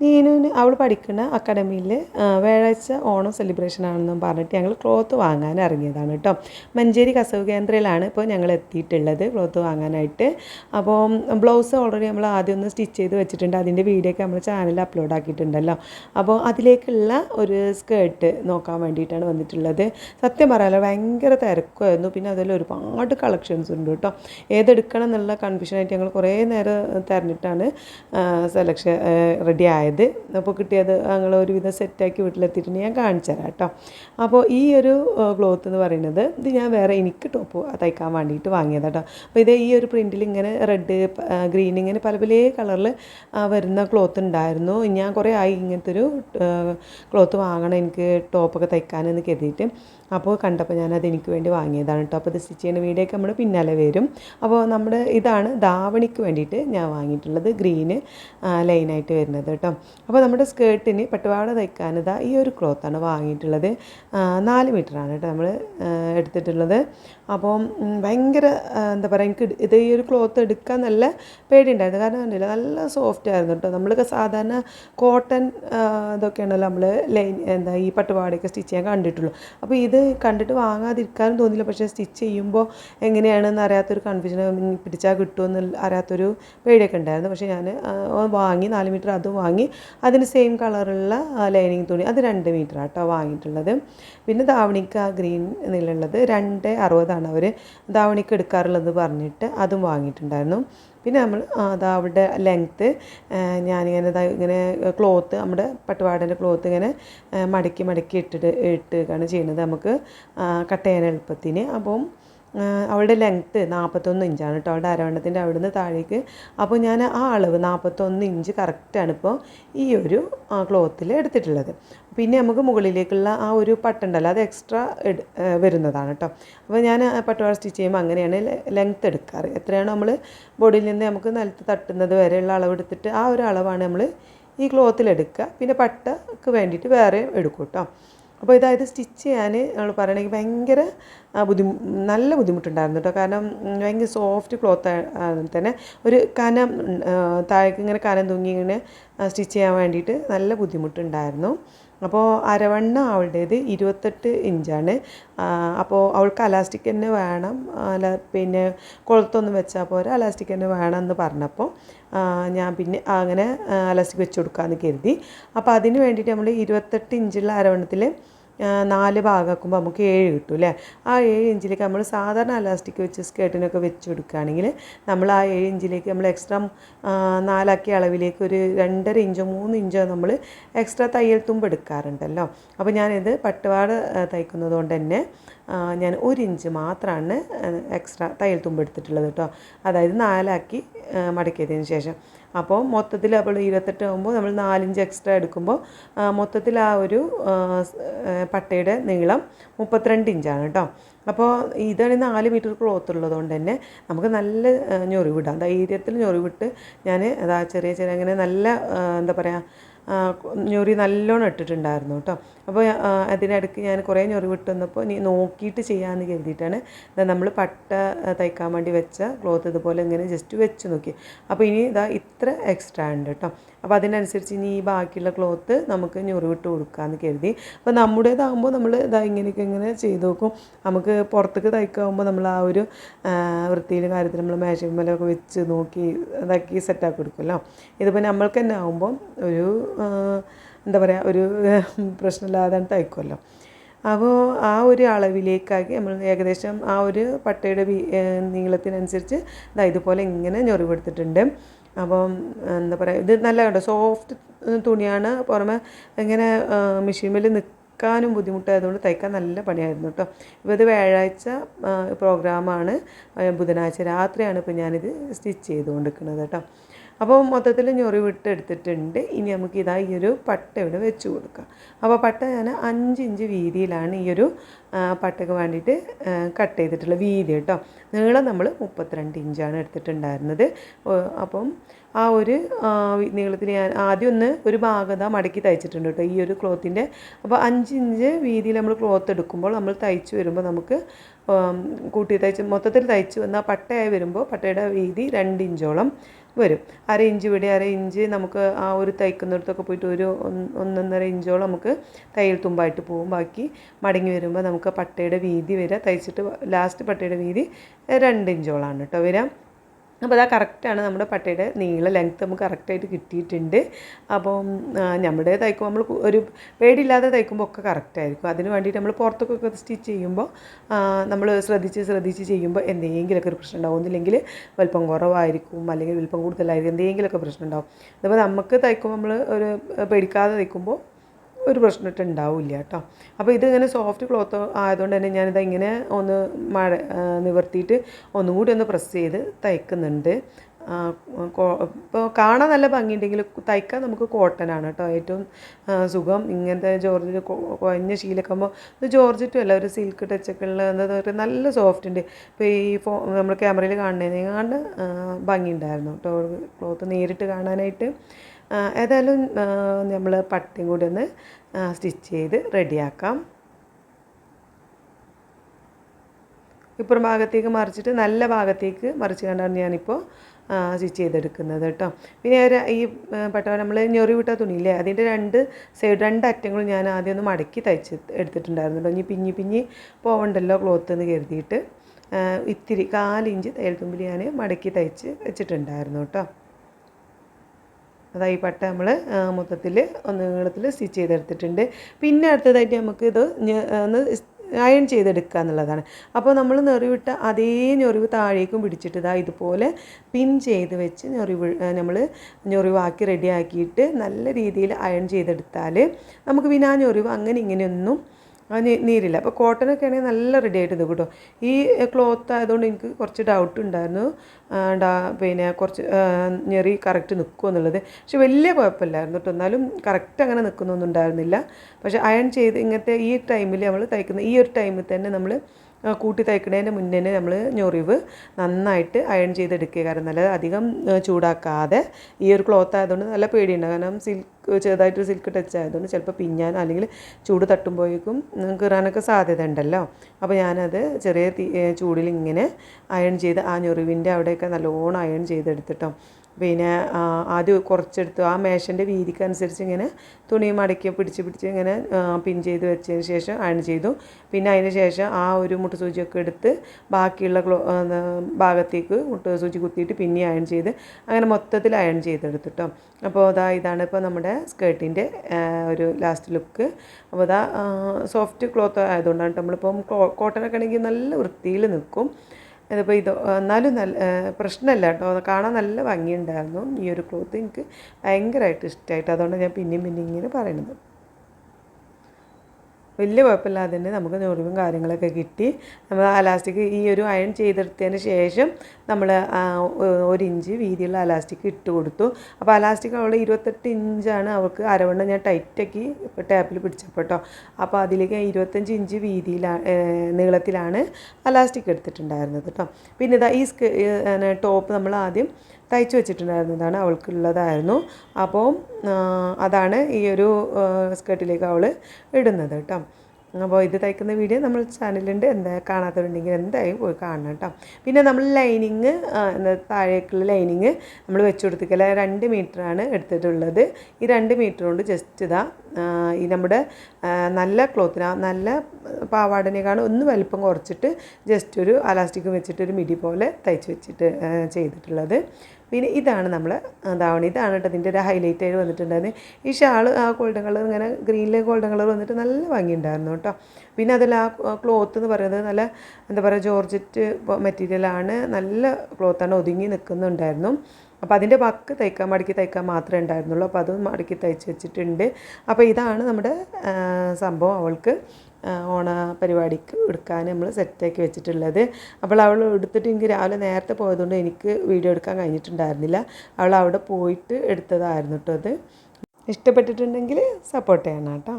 നീനുവിന് അവൾ പഠിക്കുന്ന അക്കാഡമിയിൽ വ്യാഴാഴ്ച ഓണം സെലിബ്രേഷൻ ആണെന്നും പറഞ്ഞിട്ട് ഞങ്ങൾ ക്ലോത്ത് വാങ്ങാൻ ഇറങ്ങിയതാണ് കേട്ടോ മഞ്ചേരി കസവ് കേന്ദ്രയിലാണ് ഇപ്പോൾ ഞങ്ങൾ എത്തിയിട്ടുള്ളത് ക്ലോത്ത് വാങ്ങാനായിട്ട്. അപ്പോൾ ബ്ലൗസ് ഓൾറെഡി നമ്മൾ ആദ്യം ഒന്ന് സ്റ്റിച്ച് ചെയ്ത് വെച്ചിട്ടുണ്ട്. അതിന്റെ വീഡിയോ ഒക്കെ നമ്മൾ ചാനലിൽ അപ്ലോഡ് ആക്കിയിട്ടുണ്ടല്ലോ. അപ്പോൾ അതിലേക്കുള്ള ഒരു സ്കേർട്ട് നോക്കാൻ വേണ്ടിയിട്ടാണ് വന്നിട്ടുള്ളത്. സത്യം പറയാലോ ഭയങ്കര തിരക്കുമായിരുന്നു പിന്നെ അതിൽ ഒരുപാട് കളക്ഷൻസ് ഉണ്ട് കേട്ടോ ഏതെടുക്കണം എന്നുള്ള കൺഫ്യൂഷനായിട്ട് ഞങ്ങൾ കുറേ നേരം തിരഞ്ഞിട്ടാണ് സെലക്ഷൻ റെഡി ആയത്. അപ്പോൾ കിട്ടിയത് ഞങ്ങൾ ഒരുവിധം സെറ്റാക്കി വീട്ടിലെത്തിയിട്ടുണ്ട് ഞാൻ കാണിച്ചു തരാം കേട്ടോ. അപ്പോൾ ഈ ഒരു ക്ലോത്ത് എന്ന് പറയുന്നത് ഇത് ഞാൻ വേറെ എനിക്ക് ടോപ്പ് തയ്ക്കാൻ വേണ്ടിയിട്ട് വാങ്ങിയത് കേട്ടോ. അപ്പോൾ ഇത് ഈ ഒരു പ്രിന്റിൽ ഇങ്ങനെ റെഡ് ഗ്രീൻ ഇങ്ങനെ പല പല കളറിൽ വരുന്ന ക്ലോത്ത് ഉണ്ടായിരുന്നു. ഞാൻ കുറേ ആയി ഇങ്ങനത്തെ ഒരു ക്ലോത്ത് വാങ്ങണം എനിക്ക് ടോപ്പൊക്കെ തയ്ക്കാനെന്ന് കരുതിയിട്ട്. അപ്പോൾ കണ്ടപ്പോൾ ഞാനത് എനിക്ക് വേണ്ടി വാങ്ങിയതാണ് കേട്ടോ. അപ്പോൾ ഇത് സ്റ്റിച്ച് ചെയ്യുന്ന വീഡിയോ ഒക്കെ നമ്മുടെ പിന്നാലെ വരും. അപ്പോൾ നമ്മുടെ ഇതാണ് ധാവണിക്ക് വേണ്ടിയിട്ട് ഞാൻ വാങ്ങിയിട്ടുള്ളത് ഗ്രീന് ലൈനായിട്ട് വരുന്നത് കേട്ടോ. അപ്പോൾ നമ്മുടെ സ്കേർട്ടിന് പട്ടുപാട തയ്ക്കാൻ ഈ ഒരു ക്ലോത്താണ് വാങ്ങിയിട്ടുള്ളത്. നാല് മീറ്ററാണ് കേട്ടോ നമ്മൾ എടുത്തിട്ടുള്ളത്. അപ്പോൾ ഭയങ്കര എന്താ പറയുക എനിക്ക് ഇത് ഈ ഒരു ക്ലോത്ത് എടുക്കാൻ നല്ല പേടിയുണ്ടായിരുന്നു. കാരണം നല്ല സോഫ്റ്റ് ആയിരുന്നു കേട്ടോ. നമ്മളൊക്കെ സാധാരണ കോട്ടൺ ഇതൊക്കെയാണല്ലോ നമ്മൾ ലൈൻ എന്താ ഈ പട്ടുപാടയൊക്കെ സ്റ്റിച്ച് ചെയ്യാൻ കണ്ടിട്ടുള്ളൂ. അപ്പോൾ ഇത് കണ്ടിട്ട് വാങ്ങാതിരിക്കാനും തോന്നില്ല പക്ഷേ സ്റ്റിച്ച് ചെയ്യുമ്പോൾ എങ്ങനെയാണെന്ന് അറിയാത്തൊരു കൺഫ്യൂഷൻ പിടിച്ചാൽ കിട്ടുമെന്ന് അറിയാത്തൊരു പേടിയൊക്കെ ഉണ്ടായിരുന്നു. പക്ഷേ ഞാൻ വാങ്ങി നാല് മീറ്റർ അതും വാങ്ങി അതിന് സെയിം കളറുള്ള ലൈനിങ് തുണി അത് രണ്ട് മീറ്റർ ആട്ടോ വാങ്ങിയിട്ടുള്ളത്. പിന്നെ ധാവണിക്ക് ആ ഗ്രീൻ നിലുള്ളത് രണ്ട് അറുപതാണ് അവർ ധാവണിക്ക് എടുക്കാറുള്ളത് പറഞ്ഞിട്ട് അതും വാങ്ങിയിട്ടുണ്ടായിരുന്നു. പിന്നെ നമ്മൾ അതാ അവിടെ ലെങ്ത്ത് ഞാനിങ്ങനെ ഇങ്ങനെ ക്ലോത്ത് നമ്മുടെ പട്ടുപാടന്റെ ക്ലോത്ത് ഇങ്ങനെ മടക്കി മടക്കി ഇട്ടിട്ട് ഇട്ടുകയാണ് ചെയ്യുന്നത്. നമുക്ക് കട്ട് ചെയ്യാൻ എളുപ്പത്തിന്. അപ്പം അവളുടെ ലെങ്ത്ത് നാൽപ്പത്തൊന്ന് ഇഞ്ചാണ് കേട്ടോ അവളുടെ അരവണ്ണത്തിന്റെ അവിടുന്ന് താഴേക്ക്. അപ്പോൾ ഞാൻ ആ അളവ് നാൽപ്പത്തൊന്ന് ഇഞ്ച് കറക്റ്റാണ് ഇപ്പോൾ ഈ ഒരു ക്ലോത്തിൽ എടുത്തിട്ടുള്ളത്. പിന്നെ നമുക്ക് മുകളിലേക്കുള്ള ആ ഒരു പട്ടുണ്ടല്ലോ അത് എക്സ്ട്രാ വരുന്നതാണ് കേട്ടോ അപ്പോൾ ഞാൻ പട്ടുപാട സ്റ്റിച്ച് ചെയ്യുമ്പോൾ അങ്ങനെയാണ് ലെങ്ത്ത് എടുക്കാറ്. എത്രയാണോ നമ്മൾ ബോഡിയിൽ നിന്ന് നമുക്ക് നിലത്ത് തട്ടുന്നത് വരെയുള്ള അളവ് എടുത്തിട്ട് ആ ഒരു അളവാണ് നമ്മൾ ഈ ക്ലോത്തിൽ എടുക്കുക. പിന്നെ പട്ടക്ക് വേണ്ടിയിട്ട് വേറെ എടുക്കും കേട്ടോ അപ്പോൾ ഇതായത് സ്റ്റിച്ച് ചെയ്യാൻ നമ്മൾ പറയണമെങ്കിൽ ഭയങ്കര ബുദ്ധിമു നല്ല ബുദ്ധിമുട്ടുണ്ടായിരുന്നു കേട്ടോ. കാരണം ഭയങ്കര സോഫ്റ്റ് ക്ലോത്ത് തന്നെ ഒരു കനം താഴേക്ക് ഇങ്ങനെ കനം തൂങ്ങി ഇങ്ങനെ സ്റ്റിച്ച് ചെയ്യാൻ വേണ്ടിയിട്ട് നല്ല ബുദ്ധിമുട്ടുണ്ടായിരുന്നു. അപ്പോൾ അരവണ്ണ അവളുടേത് ഇരുപത്തെട്ട് ഇഞ്ചാണ്. അപ്പോൾ അവൾക്ക് അലാസ്റ്റിക് തന്നെ വേണം. അല്ല പിന്നെ കൊളുത്തൊന്നും വെച്ചാൽ പോരാ അലാസ്റ്റിക് തന്നെ വേണം എന്ന് പറഞ്ഞപ്പോൾ ഞാൻ പിന്നെ അങ്ങനെ അലാസ്റ്റിക് വെച്ച് കൊടുക്കാമെന്ന് കരുതി. അപ്പോൾ അതിന് വേണ്ടിയിട്ട് നമ്മൾ ഇരുപത്തെട്ട് ഇഞ്ചുള്ള അരവണ്ണത്തിൽ നാല് ഭാഗമാക്കുമ്പോൾ നമുക്ക് ഏഴ് കിട്ടും അല്ലേ? ആ ഏഴ് ഇഞ്ചിലേക്ക് നമ്മൾ സാധാരണ അലാസ്റ്റിക് വെച്ച് സ്കേർട്ടിനൊക്കെ വെച്ച് കൊടുക്കുകയാണെങ്കിൽ നമ്മൾ ആ ഏഴ് ഇഞ്ചിലേക്ക് നമ്മൾ എക്സ്ട്രാ നാലാക്കിയ അളവിലേക്ക് ഒരു രണ്ടര ഇഞ്ചോ മൂന്ന് ഇഞ്ചോ നമ്മൾ എക്സ്ട്രാ തയ്യൽ തുമ്പ് എടുക്കാറുണ്ടല്ലോ. അപ്പോൾ ഞാനിത് പട്ടുപാട് തയ്ക്കുന്നത് കൊണ്ട് തന്നെ ഞാൻ ഒരു ഇഞ്ച് മാത്രമാണ് എക്സ്ട്രാ തയ്യൽ തുമ്പ് എടുത്തിട്ടുള്ളത് കേട്ടോ അതായത് നാലാക്കി മടക്കിയതിന് ശേഷം. അപ്പോൾ മൊത്തത്തിൽ അപ്പോൾ ഇരുപത്തെട്ട് ആകുമ്പോൾ നമ്മൾ നാലിഞ്ച് എക്സ്ട്രാ എടുക്കുമ്പോൾ മൊത്തത്തിൽ ആ ഒരു പട്ടയുടെ നീളം മുപ്പത്തിരണ്ട് ഇഞ്ചാണ് കേട്ടോ. അപ്പോൾ ഇതാണ് നാല് മീറ്റർ ക്ലോത്ത് ഉള്ളതുകൊണ്ട് തന്നെ നമുക്ക് നല്ല ഞൊറിവിടാം ധൈര്യത്തിൽ ഞൊറിവിട്ട് ഞാൻ അതാ ചെറിയ ചെറിയ അങ്ങനെ നല്ല എന്താ പറയുക ഞൊറി നല്ലോണം ഇട്ടിട്ടുണ്ടായിരുന്നു കേട്ടോ. അപ്പോൾ അതിനിടയ്ക്ക് ഞാൻ കുറേ ഞൊറി വിട്ട് വന്നപ്പോൾ നീ നോക്കിയിട്ട് ചെയ്യാമെന്ന് കരുതിയിട്ടാണ്. നമ്മൾ പട്ട തയ്ക്കാൻ വേണ്ടി വെച്ച ക്ലോത്ത് ഇതുപോലെ ഇങ്ങനെ ജസ്റ്റ് വെച്ച് നോക്കി. അപ്പോൾ ഇനി ഇതാ ഇത്ര എക്സ്ട്രാ ഉണ്ട് കേട്ടോ. അപ്പോൾ അതിനനുസരിച്ച് ഇനി ഈ ബാക്കിയുള്ള ക്ലോത്ത് നമുക്ക് ഞൊറി വിട്ട് കൊടുക്കാമെന്ന് കരുതി. അപ്പോൾ നമ്മുടേതാകുമ്പോൾ നമ്മൾ ഇതാ ഇങ്ങനെയൊക്കെ ഇങ്ങനെ ചെയ്ത് നോക്കും. നമുക്ക് പുറത്തേക്ക് തയ്ക്കാകുമ്പോൾ നമ്മൾ ആ ഒരു വൃത്തിയുടെ കാര്യത്തിൽ നമ്മൾ മേശമേലൊക്കെ വെച്ച് നോക്കി ഇതാക്കി സെറ്റാക്കി കൊടുക്കുമല്ലോ ഇതിപ്പോൾ നമ്മൾക്ക് തന്നെ ആകുമ്പോൾ ഒരു എന്താ പറയുക ഒരു പ്രശ്നമില്ലാതെ തയ്ക്കുമല്ലോ അപ്പോൾ ആ ഒരു അളവിലേക്കാക്കി നമ്മൾ ഏകദേശം ആ ഒരു പട്ടയുടെ നീളത്തിനനുസരിച്ച് ഇതാ ഇതുപോലെ ഇങ്ങനെ ഞൊറിവെടുത്തിട്ടുണ്ട്. അപ്പം എന്താ പറയുക ഇത് നല്ല കണ്ടോ സോഫ്റ്റ് തുണിയാണ്. പുറമെ ഇങ്ങനെ മെഷീനിൽ നിൽക്കാനും ബുദ്ധിമുട്ടായതുകൊണ്ട് തയ്ക്കാൻ നല്ല പണിയായിരുന്നു കേട്ടോ. ഇപ്പോൾ ഇത് വ്യാഴാഴ്ച പ്രോഗ്രാമാണ്. ബുധനാഴ്ച രാത്രിയാണ് ഇപ്പോൾ ഞാനിത് സ്റ്റിച്ച് ചെയ്തുകൊണ്ടിരിക്കുന്നത് കേട്ടോ. അപ്പോൾ മൊത്തത്തിൽ ഞൊറി വിട്ട് എടുത്തിട്ടുണ്ട് ഇനി നമുക്ക് ഇതാ ഈ ഒരു പട്ട ഇവിടെ വെച്ച് കൊടുക്കാം. അപ്പോൾ പട്ട ഞാൻ അഞ്ച് ഇഞ്ച് വീതിയിലാണ് ഈ ഒരു പട്ടയ്ക്ക് വേണ്ടിയിട്ട് കട്ട് ചെയ്തിട്ടുള്ള വീതി കേട്ടോ. നീളം നമ്മൾ മുപ്പത്തിരണ്ട് ഇഞ്ചാണ് എടുത്തിട്ടുണ്ടായിരുന്നത്. അപ്പം ആ ഒരു നീളത്തിൽ ഞാൻ ആദ്യം ഒന്ന് ഒരു ഭാഗത മടക്കി തയ്ച്ചിട്ടുണ്ട് കേട്ടോ ഈ ഒരു ക്ലോത്തിന്റെ അപ്പോൾ അഞ്ച് ഇഞ്ച് വീതിയിൽ നമ്മൾ ക്ലോത്ത് എടുക്കുമ്പോൾ നമ്മൾ തയ്ച്ച് വരുമ്പോൾ നമുക്ക് കൂട്ടി തയ്ച്ച് മൊത്തത്തിൽ തയ്ച്ച് വന്ന പട്ടയായി വരുമ്പോൾ പട്ടയുടെ വീതി രണ്ട് ഇഞ്ചോളം. വരും. അര ഇഞ്ച് ഇവിടെ അര ഇഞ്ച് നമുക്ക് ആ ഒരു തയ്ക്കുന്നിടത്തൊക്കെ പോയിട്ട് ഒരു ഒന്ന്- ഒന്നൊന്നര ഇഞ്ചോളം നമുക്ക് തയ്യൽ തുമ്പായിട്ട് പോകും ബാക്കി മടങ്ങി വരുമ്പോൾ നമുക്ക് പട്ടയുടെ വീതി വരിക തയ്ച്ചിട്ട് ലാസ്റ്റ് പട്ടയുടെ വീതി രണ്ട് ഇഞ്ചോളാണ് കേട്ടോ വരിക അപ്പോൾ അതാ കറക്റ്റാണ് നമ്മുടെ പട്ടയുടെ നീള ലെങ്ത്ത് നമുക്ക് കറക്റ്റായിട്ട് കിട്ടിയിട്ടുണ്ട്. അപ്പം നമ്മുടെ തയ്ക്കുമ്പോൾ നമ്മൾ ഒരു പേടിയില്ലാതെ തയ്ക്കുമ്പോൾ ഒക്കെ കറക്റ്റായിരിക്കും അതിന് വേണ്ടിയിട്ട് നമ്മൾ പുറത്തൊക്കെ സ്റ്റിച്ച് ചെയ്യുമ്പോൾ നമ്മൾ ശ്രദ്ധിച്ച് ശ്രദ്ധിച്ച് ചെയ്യുമ്പോൾ എന്തെങ്കിലുമൊക്കെ ഒരു പ്രശ്നം ഉണ്ടാവും. ഒന്നില്ലെങ്കിൽ വലിപ്പം കുറവായിരിക്കും അല്ലെങ്കിൽ വലിപ്പം കൂടുതലായിരിക്കും എന്തെങ്കിലുമൊക്കെ പ്രശ്നം ഉണ്ടാവും. അതിപ്പോൾ നമുക്ക് തയ്ക്കുമ്പോൾ നമ്മൾ ഒരു പേടിക്കാതെ തയ്ക്കുമ്പോൾ ഒരു പ്രശ്നമായിട്ട് ഉണ്ടാവില്ല കേട്ടോ. അപ്പോൾ ഇതിങ്ങനെ സോഫ്റ്റ് ക്ലോത്ത് ആയതുകൊണ്ട് തന്നെ ഞാനിത് ഇങ്ങനെ ഒന്ന് മഴ നിവർത്തിയിട്ട് ഒന്നും കൂടി ഒന്ന് പ്രസ് ചെയ്ത് തയ്ക്കുന്നുണ്ട്. ഇപ്പോൾ കാണാൻ നല്ല ഭംഗിയുണ്ടെങ്കിൽ തയ്ക്കാൻ നമുക്ക് കോട്ടൺ ആണ് കേട്ടോ ഏറ്റവും സുഖം. ഇങ്ങനത്തെ ജോർജ് കുഴഞ്ഞ ശീലൊക്കെ ആകുമ്പോൾ ഇത് ജോർജറ്റും അല്ല ഒരു സിൽക്ക് ടച്ചൊക്കെ ഉള്ള എന്താ പറയുക നല്ല സോഫ്റ്റ് ഉണ്ട്. ഇപ്പോൾ ഈ ഫോ നമ്മൾ ക്യാമറയിൽ കാണുന്നതിനെക്കാണ്ട് ഭംഗി ഉണ്ടായിരുന്നു കേട്ടോ. ക്ലോത്ത് നേരിട്ട് കാണാനായിട്ട്. ഏതായാലും നമ്മൾ പട്ടിയും കൂടി ഒന്ന് സ്റ്റിച്ച് ചെയ്ത് റെഡിയാക്കാം. ഇപ്പുറം ഭാഗത്തേക്ക് മറിച്ചിട്ട് നല്ല ഭാഗത്തേക്ക് മറിച്ച് കണ്ടാണ് ഞാനിപ്പോൾ സ്റ്റിച്ച് ചെയ്തെടുക്കുന്നത് കേട്ടോ. പിന്നെ ഈ പട്ട നമ്മൾ ഞൊറി വിട്ട തുണിയില്ലേ അതിന്റെ രണ്ട് സൈഡ് രണ്ട് അറ്റങ്ങളും ഞാൻ ആദ്യം ഒന്ന് മടക്കി തയ്ച്ച് എടുത്തിട്ടുണ്ടായിരുന്നു കേട്ടോ. ഇനി പിഞ്ഞി പിഞ്ഞി പോവണ്ടല്ലോ ക്ലോത്ത് എന്ന് കരുതിയിട്ട് ഇത്തിരി കാലിഞ്ച് തയ്യൽ തുമ്പിൽ ഞാൻ മടക്കി തയ്ച്ച് വെച്ചിട്ടുണ്ടായിരുന്നു കേട്ടോ. അതാ ഈ പട്ട നമ്മൾ മൊത്തത്തിൽ ഒന്ന് നീളത്തിൽ സ്റ്റിച്ച് ചെയ്തെടുത്തിട്ടുണ്ട്. പിന്നെ അടുത്തതായിട്ട് നമുക്കിത് ഒന്ന് അയൺ ചെയ്തെടുക്കുക എന്നുള്ളതാണ്. അപ്പോൾ നമ്മൾ ഞൊറിവിട്ട അതേ ഞൊറിവ് താഴേക്കും പിടിച്ചിട്ട് ഇതാ ഇതുപോലെ പിൻ ചെയ്ത് വെച്ച് ഞൊറിവ് നമ്മൾ ഞൊറിവാക്കി റെഡിയാക്കിയിട്ട് നല്ല രീതിയിൽ അയൺ ചെയ്തെടുത്താൽ നമുക്ക് പിന്നെ ആ ഞൊറിവ് അങ്ങനെ ഇങ്ങനെയൊന്നും നീരില്ല. അപ്പോൾ കോട്ടനൊക്കെ ആണെങ്കിൽ നല്ല റെഡി ആയിട്ട് നിൽക്കും കേട്ടോ. ഈ ക്ലോത്ത് ആയതുകൊണ്ട് എനിക്ക് കുറച്ച് ഡൗട്ട് ഉണ്ടായിരുന്നു. പിന്നെ കുറച്ച് ഞെറി കറക്റ്റ് നിൽക്കുമോ എന്നുള്ളത്. പക്ഷെ വലിയ കുഴപ്പമില്ലായിരുന്നു കേട്ടോ. എന്നാലും കറക്റ്റ് അങ്ങനെ നിൽക്കുന്നൊന്നും ഉണ്ടായിരുന്നില്ല. പക്ഷേ അയൺ ചെയ്ത് ഇങ്ങനത്തെ ഈ ടൈമിൽ നമ്മൾ തയ്ക്കുന്ന ഈ ഒരു ടൈമിൽ തന്നെ നമ്മൾ കൂട്ടി തയ്ക്കുന്നതിന്റെ മുന്നേ നമ്മൾ ഞൊറിവ് നന്നായിട്ട് അയൺ ചെയ്തെടുക്കുക. കാരണം നല്ല അധികം ചൂടാക്കാതെ ഈ ഒരു ക്ലോത്ത് ആയതുകൊണ്ട് നല്ല പേടിയുണ്ട്. കാരണം സിൽക്ക് ചെറുതായിട്ട് സിൽക്ക് ടച്ച് ആയതുകൊണ്ട് ചിലപ്പോൾ പിഞ്ഞാൻ അല്ലെങ്കിൽ ചൂട് തട്ടുമ്പോഴേക്കും കീറാനൊക്കെ സാധ്യത ഉണ്ടല്ലോ അപ്പോൾ ഞാനത് ചെറിയ ചൂടിൽ ഇങ്ങനെ അയൺ ചെയ്ത് ആ ഞൊറിവിന്റെ അവിടെയൊക്കെ നല്ലോണം അയൺ ചെയ്തെടുത്തിട്ടോ. പിന്നെ ആദ്യം കുറച്ചെടുത്തു. ആ മേശന്റെ വീതിക്കനുസരിച്ച് ഇങ്ങനെ തുണി മടക്കി പിടിച്ച് പിടിച്ച് ഇങ്ങനെ പിൻ ചെയ്ത് വെച്ചതിന് ശേഷം അയൺ ചെയ്തു. പിന്നെ അതിന് ശേഷം ആ ഒരു മുട്ട സൂചിയൊക്കെ എടുത്ത് ബാക്കിയുള്ള ക്ലോ ഭാഗത്തേക്ക് മുട്ട സൂചി കുത്തിയിട്ട് പിന്നെ അയൺ ചെയ്ത് അങ്ങനെ മൊത്തത്തിൽ അയൺ ചെയ്തെടുത്തിട്ടോ. അപ്പോൾ അതാ ഇതാണ് ഇപ്പോൾ നമ്മുടെ സ്കേർട്ടിന്റെ ഒരു ലാസ്റ്റ് ലുക്ക് അപ്പോൾ അതാ സോഫ്റ്റ് ക്ലോത്ത് ആയതുകൊണ്ടാണ് നമ്മളിപ്പം കോട്ടനൊക്കെ ആണെങ്കിൽ നല്ല വൃത്തിയിൽ നിൽക്കും. അതിപ്പോൾ ഇത് എന്നാലും നല്ല പ്രശ്നമല്ല കേട്ടോ കാണാൻ നല്ല ഭംഗിയുണ്ടായിരുന്നു. ഈ ഒരു ക്ലോത്ത് എനിക്ക് ഭയങ്കരമായിട്ട് ഇഷ്ടമായിട്ട്. അതുകൊണ്ട് ഞാൻ പിന്നെയും പിന്നെയും ഇങ്ങനെ പറയുന്നത് വലിയ കുഴപ്പമില്ലാതെ തന്നെ നമുക്ക് ഞൊറിവും കാര്യങ്ങളൊക്കെ കിട്ടി. നമ്മൾ അലാസ്റ്റിക് ഈ ഒരു അയൺ ചെയ്തെടുത്തതിന് ശേഷം നമ്മൾ ഒരു ഇഞ്ച് വീതിയുള്ള അലാസ്റ്റിക് ഇട്ട് കൊടുത്തു. അപ്പോൾ അലാസ്റ്റിക് അവൾ ഇരുപത്തെട്ട് ഇഞ്ചാണ് അവൾക്ക് അരവണ്ണം ഞാൻ ടൈറ്റാക്കി ടാപ്പിൽ പിടിച്ചപ്പോൾ അപ്പോൾ അതിലേക്ക് ഇരുപത്തഞ്ച് ഇഞ്ച് വീതിയിലാണ് നീളത്തിലാണ് അലാസ്റ്റിക് എടുത്തിട്ടുണ്ടായിരുന്നത് കേട്ടോ. പിന്നെ ഇതാ ഈ സ്ക ടോപ്പ് നമ്മൾ ആദ്യം തയ്ച്ചു വെച്ചിട്ടുണ്ടായിരുന്നതാണ് അവൾക്കുള്ളതായിരുന്നു. അപ്പോൾ അതാണ് ഈ ഒരു സ്കേർട്ടിലേക്ക് അവൾ ഇടുന്നത് കേട്ടോ. അപ്പോൾ ഇത് തയ്ക്കുന്ന വീഡിയോ നമ്മൾ ചാനലുണ്ട് എന്താ കാണാത്തവരുണ്ടെങ്കിൽ എന്തായാലും പോയി കാണണം കേട്ടോ പിന്നെ നമ്മൾ ലൈനിങ് താഴേക്കുള്ള ലൈനിങ് നമ്മൾ വെച്ച് കൊടുത്തിക്കല രണ്ട് മീറ്ററാണ് എടുത്തിട്ടുള്ളത്. ഈ രണ്ട് മീറ്റർ കൊണ്ട് ജസ്റ്റ് ഇതാ ഈ നമ്മുടെ നല്ല ക്ലോത്തിനാ നല്ല പാവാടനേക്കാളും ഒന്ന് വലിപ്പം കുറച്ചിട്ട് ജസ്റ്റ് ഒരു അലാസ്റ്റിക്കും വെച്ചിട്ട് ഒരു മിടി പോലെ തയ്ച്ച് വെച്ചിട്ട് ചെയ്തിട്ടുള്ളത്. പിന്നെ ഇതാണ് നമ്മൾ ധാവണി ഇതാണ് കേട്ടോ ഇതിന്റെ ഒരു ഹൈലൈറ്റ് ആയിട്ട് വന്നിട്ടുണ്ടായിരുന്നു. ഈ ഷാൾ ആ ഗോൾഡൻ കളർ ഇങ്ങനെ ഗ്രീനിലെ ഗോൾഡൻ കളർ വന്നിട്ട് നല്ല ഭംഗിയുണ്ടായിരുന്നു കേട്ടോ. പിന്നെ അതിൽ ആ ക്ലോത്ത് എന്ന് പറയുന്നത് നല്ല എന്താ പറയുക ജോർജറ്റ് മെറ്റീരിയലാണ് നല്ല ക്ലോത്താണ് ഒതുങ്ങി നിൽക്കുന്നുണ്ടായിരുന്നു അപ്പോൾ അതിന്റെ വക്ക് തയ്ക്കാൻ മടക്കി തയ്ക്കാൻ മാത്രമേ ഉണ്ടായിരുന്നുള്ളൂ. അപ്പോൾ അത് മടക്കി തയ്ച്ച് വെച്ചിട്ടുണ്ട്. അപ്പോൾ ഇതാണ് നമ്മുടെ സംഭവം അവൾക്ക് ഓണ പരിപാടിക്ക് എടുക്കാൻ നമ്മൾ സെറ്റാക്കി വെച്ചിട്ടുള്ളത്. അപ്പോൾ അവൾ എടുത്തിട്ട് എനിക്ക് രാവിലെ നേരത്തെ പോയതുകൊണ്ട് എനിക്ക് വീഡിയോ എടുക്കാൻ കഴിഞ്ഞിട്ടുണ്ടായിരുന്നില്ല. അവൾ അവിടെ പോയിട്ട് എടുത്തതായിരുന്നു കേട്ടോ അത്. ഇഷ്ടപ്പെട്ടിട്ടുണ്ടെങ്കിൽ സപ്പോർട്ട് ചെയ്യണം കേട്ടോ